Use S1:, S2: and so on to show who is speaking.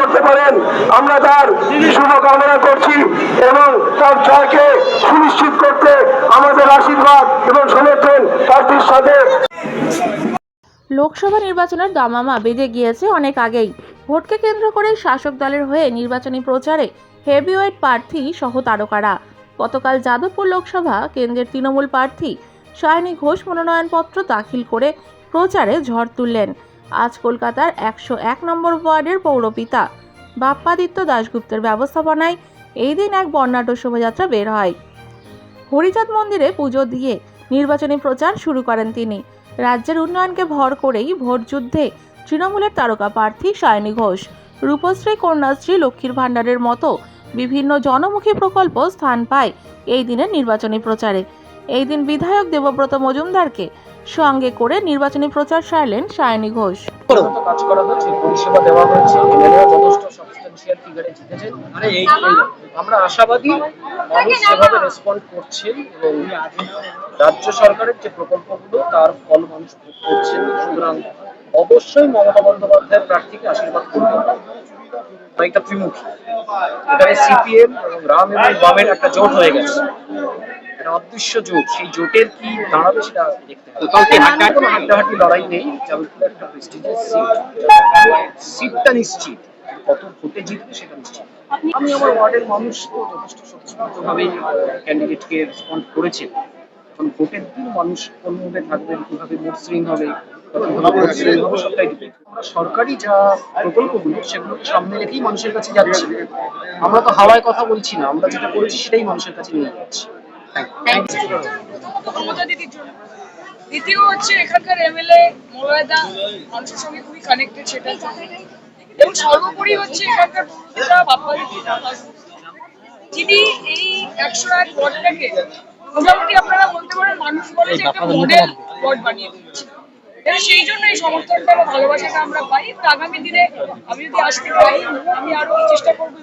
S1: করতে পারেন। আমরা তার শুভ কামনা করছি এবং তার জয়কে সুনিশ্চিত করতে আমাদের আশীর্বাদ এবং সমর্থন প্রার্থীর সাথে।
S2: লোকসভা নির্বাচনের দামামা বেজে গিয়েছে অনেক আগেই। ভোটকে কেন্দ্র করে শাসক দলের হয়ে নির্বাচনী প্রচারে হেভিওয়েট প্রার্থী সহ তারকারা। গতকাল যাদবপুর লোকসভা কেন্দ্রের তৃণমূল প্রার্থী সায়নী ঘোষ মনোনয়নপত্র দাখিল করে প্রচারে ঝড় তুললেন। আজ কলকাতার একশো এক নম্বর ওয়ার্ডের পৌরপিতা। বাপ্পাদিত্য দাশগুপ্তের ব্যবস্থাপনায় এই দিন এক বর্ণাঢ্য শোভাযাত্রা বের হয়। হরিচাঁদ মন্দিরে পুজো দিয়ে নির্বাচনী প্রচার শুরু করেন তিনি। রাজ্যের উন্নয়নকে ভর করেই ভোট যুদ্ধে তৃণমূলের তারকা প্রার্থী সায়নী ঘোষ, রূপশ্রী, কন্যাশ্রী, লক্ষ্মীর ভাণ্ডারের মতো বিভিন্ন জনমুখী প্রকল্প স্থান পায় এই দিনের নির্বাচনী প্রচারে। এই দিন বিধায়ক দেবব্রত মজুমদারকে সঙ্গে করে নির্বাচনী প্রচার সারলেন সায়নী ঘোষ।
S3: কাজ করা হয়েছে পরিষেবা দেওয়া হয়েছে এমএলএ যথেষ্ট সাবস্টেন্সিয়াল ফিগারে জিতেছে। আরে এই আমরা আশাবাদী মানুষ যেভাবে রেসপন্ড করছেন এবং রাজ্য সরকারের যে প্রকল্পগুলো তার ফল মানুষ ভোগ করছেন সুতরাং অবশ্যই মমতা বন্দ্যোপাধ্যায়ের প্রার্থীকে আশীর্বাদ করবেন একটা ত্রিমুখী। এখানে সিপিএম এবং রাম এবং বামের একটা জোট হয়ে গেছে। একটা অদৃশ্য জোট সেই জোটের কি দাঁড়াবে সেটা দেখতে হবে। কালকে হাড্ডাহাড্ডি কোনো লড়াই নেই জামালপুরে একটা প্রেস্টিজিয়াস সিট সিটটা নিশ্চিত কত ভোটে জিতবে সেটা নিশ্চিত। আমি আমার ওয়ার্ডের মানুষ তো যথেষ্ট স্বতঃস্ফূর্তভাবে ক্যান্ডিডেটকে রেসপন্ড করেছে। এখন ভোটের দিন মানুষ কোন মুভে থাকবেন কীভাবে মসৃণ হবে আমরা সরকারি যা প্রকল্পগুলো সেগুলোকে সামনে রেখেই মানুষের কাছে যাচ্ছি। আমরা তো হাওয়ায় কথা বলছি না আমরা যেটা করেছি সেটাই মানুষের কাছে নিয়ে যাচ্ছি।
S4: দ্বিতীয় হচ্ছে এখানকার এমএলএ মলয়দা মানুষের সঙ্গে খুবই কানেক্টেড সেটা এবং সর্বোপরি হচ্ছে এখানকার যিনি এই একশো এক ওয়ার্ডটাকে মোটামুটি আপনারা বলতে পারেন মানুষ বলে যে একটা মডেল ওয়ার্ড বানিয়ে দিচ্ছে সেই জন্য এই সমর্থনটা বা ভালোবাসাটা আমরা পাই। আগামী দিনে আমি যদি আসতে পারি, আমি আরও চেষ্টা করব